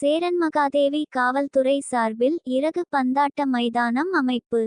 சேரன்மகாதேவி காவல்துறை சார்பில் இறகு பந்தாட்ட மைதானம் அமைப்பு.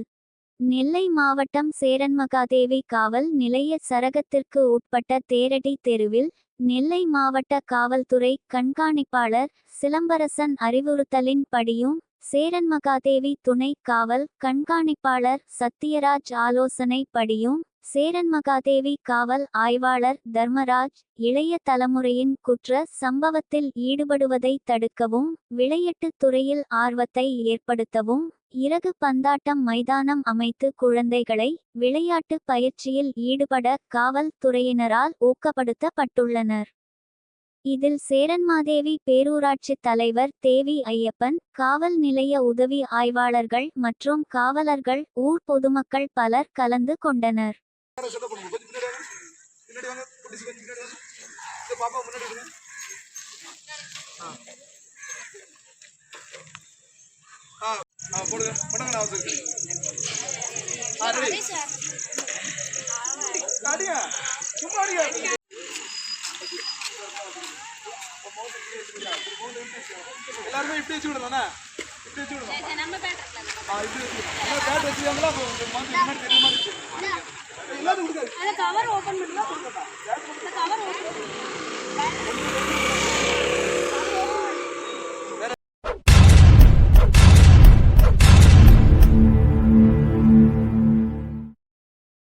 நெல்லை மாவட்டம் சேரன்மகாதேவி காவல் நிலைய சரகத்திற்கு உட்பட்ட தேரடி தெருவில் நெல்லை மாவட்ட காவல்துறை கண்காணிப்பாளர் சிலம்பரசன் அறிவுறுத்தலின் படியும் சேரன்மகாதேவி துணை காவல் கண்காணிப்பாளர் சத்யராஜ் ஆலோசனை படியும். சேரன்மகாதேவி காவல் ஆய்வாளர் தர்மராஜ் இளைய தலைமுறையின் குற்ற சம்பவத்தில் ஈடுபடுவதை தடுக்கவும் விளையாட்டுத் துறையில் ஆர்வத்தை ஏற்படுத்தவும் இறகு பந்தாட்டம் மைதானம் அமைத்து குழந்தைகளை விளையாட்டு பயிற்சியில் ஈடுபட காவல் துறையினரால் ஊக்கப்படுத்தப்பட்டுள்ளனர். இதில் சேரன்மாதேவி பேரூராட்சி தலைவர் தேவி ஐயப்பன் காவல் நிலைய உதவி ஆய்வாளர்கள் மற்றும் காவலர்கள் ஊர் பொதுமக்கள் பலர் கலந்து கொண்டனர். சும்மா எல்லாருமே இப்படி வச்சு விடலாம்ண்ணா இப்படி வச்சு விடலாம்? பேட் வந்து முன்னாடி தெரிய மாதிரி இருக்கு. எல்லாரும் கொடுக்காது. அந்த கவர் ஓபன் பண்ணுங்க கவர் ஓபன்